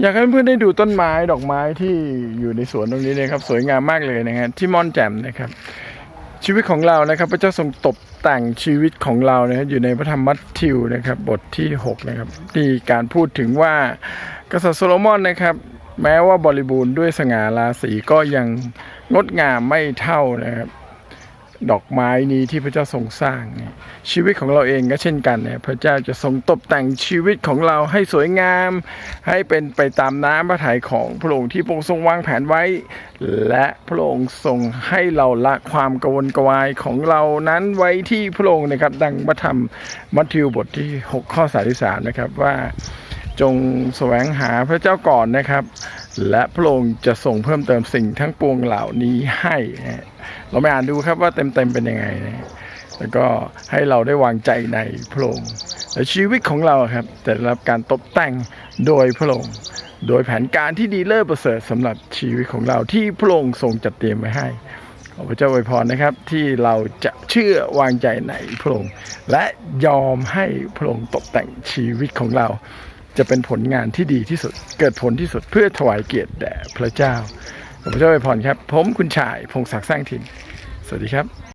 อยากให้เพื่อนๆได้ดูต้นไม้ดอกไม้ที่อยู่ในสวนตรงนี้นะครับ สวยงามมากเลยนะฮะที่ม่อนแจ่มนะครับ ชีวิตของเรานะครับพระเจ้าทรงตกแต่งชีวิตของเรานะอยู่ในพระธรรมมัทธิวนะครับ บทที่ 6 นะครับที่การพูดถึงว่ากษัตริย์โซโลมอนนะครับ แม้ว่าบริบูรณ์ด้วยสง่าราศีก็ยังงดงามไม่เท่านะครับ ดอกไม้นี้ที่พระเจ้าทรงสร้างเนี่ยชีวิตของเราเองก็เช่นกันเนี่ยพระเจ้าจะทรงตกแต่งชีวิตของเราให้สวยงาม ให้เป็นไปตามน้ำพระทัยของพระองค์ที่พระองค์ทรงวางแผนไว้ และพระองค์ทรงให้เราละความกวนกรวายของเรานั้นไว้ที่พระองค์นะครับ ดังพระธรรมมัทธิวบทที่ 6 ข้อ33นะครับว่าจงแสวงหาพระเจ้าก่อนนะครับ และพระองค์จะส่งเพิ่มเติมสิ่งทั้งปวงเหล่านี้ให้เราไปอ่านดูครับว่าเต็มๆเป็นยังไงนะแล้วก็ให้เราได้วางใจในพระองค์และชีวิตของเราครับจะได้รับการตกแต่งโดยพระองค์โดยแผนการที่ดีเลิศประเสริฐสำหรับชีวิตของเราที่พระองค์ทรงจัดเตรียมไว้ให้ขอพระเจ้าอวยพรนะครับ ที่เราจะเชื่อวางใจในพระองค์และยอมให้พระองค์ตกแต่งชีวิตของเรา จะเป็นผลงานที่ดีที่สุด เกิดผลที่สุดเพื่อถวายเกียรติแด่พระเจ้าขอพระเจ้าอวยพรครับ ผมคุณชายพงศักดิ์สร้างถิ่น สวัสดีครับ